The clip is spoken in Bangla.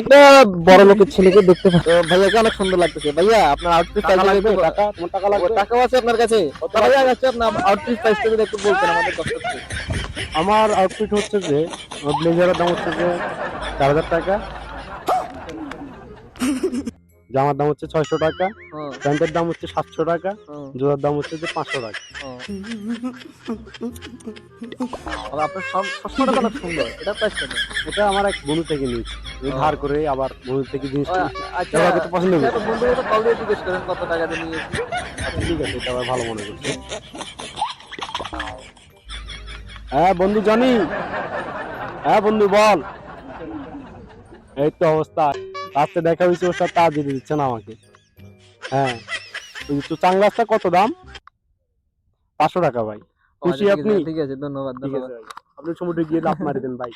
একটা বড় লোকের ছেলেকে দেখতে পাচ্ছি ভাইয়াকে অনেক সুন্দর লাগতেছে। ভাইয়া আপনার আউটফিট টাকা লাগবে টাকা তোমার টাকা লাগবে? টাকাও আছে আপনার কাছে? ভাইয়া আছে আপনার আউটফিট প্রাইসটা যদি একটু বলতেন আমাদের কষ্ট আমার আউটফিট হচ্ছে যে ব্লেজারের দাম হচ্ছে যে চার হাজার টাকা। জামার দাম হচ্ছে ছয়শো টাকা প্যান্টের দাম হচ্ছে সাতশো টাকা জোড়ার দাম হচ্ছে যে পাঁচশো টাকা। আপনার সব সবসময় অনেক সুন্দর এটা প্রাইস কত? এটা আমার এক বন্ধু থেকে নিয়েছি ধার করে আবার বন্ধু থেকে জিনিস আচ্ছা। পছন্দ করি। আচ্ছা, বন্ধুকে তো কল দিয়ে জিজ্ঞেস করেন কত টাকা দিয়ে নিয়েছি। আচ্ছা, ঠিক আছে এটা আবার ভালো মনে করছে। হ্যাঁ বন্ধু জানি। হ্যাঁ বন্ধু বল। এই তো অবস্থা। রাস্তে দেখা হয়েছে ওর সাথে আজ দিতে দিচ্ছে না আমাকে। হ্যাঁ। ওই তো চাংলা রাস্তা কত দাম? পাঁচশো টাকা ভাই। খুশি আপনি? ঠিক আছে ধন্যবাদ ধন্যবাদ। আপনি সমুদ্রে গিয়ে লাভ মারি দেন ভাই।